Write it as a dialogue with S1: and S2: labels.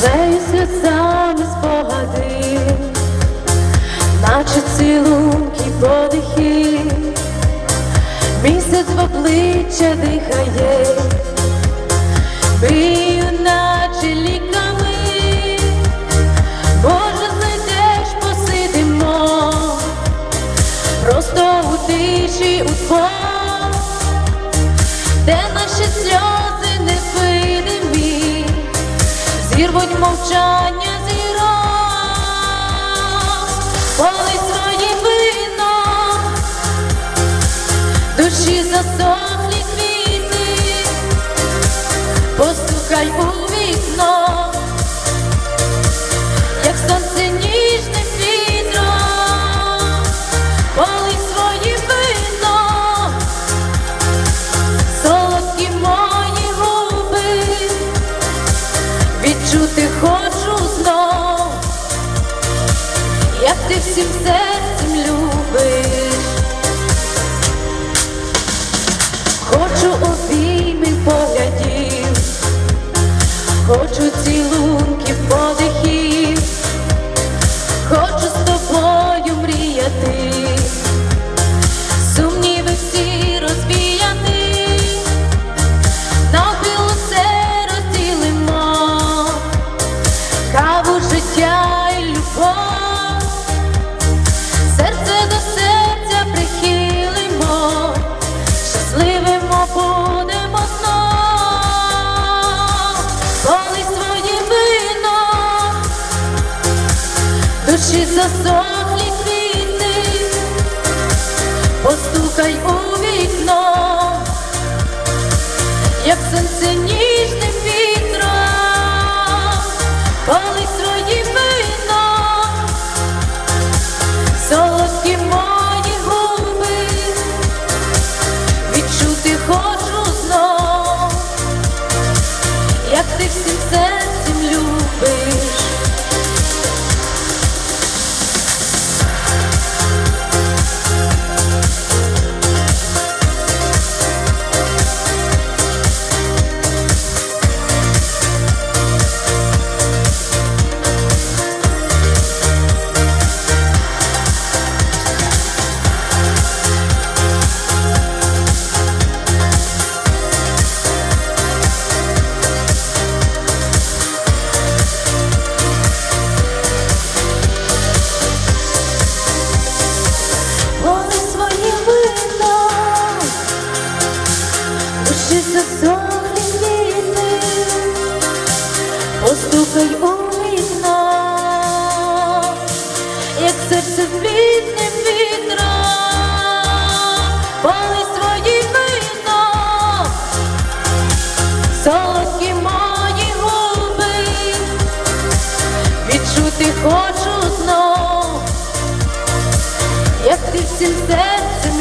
S1: Твої сльозами спогади, наче цілунки подихи, місяць в обличчя дихає, бію, наче ліками, Боже, зайдеш, посидимо, просто у тиші удвох, де наші сльози зірвуть мовчання зірок, Полий свої вина, душі засохлі квіти, відчути хочу знов, як ти всім серцем душі засохлі квіти, постукай у вікно, як сонце ніжним вітром, коли свої вино, солодкі мої губи, відчути хочу знов, як ти всім як серце з вітром, Поли свої вино, солодкі мої губи, відчути хочу знов. Як ти всім серцем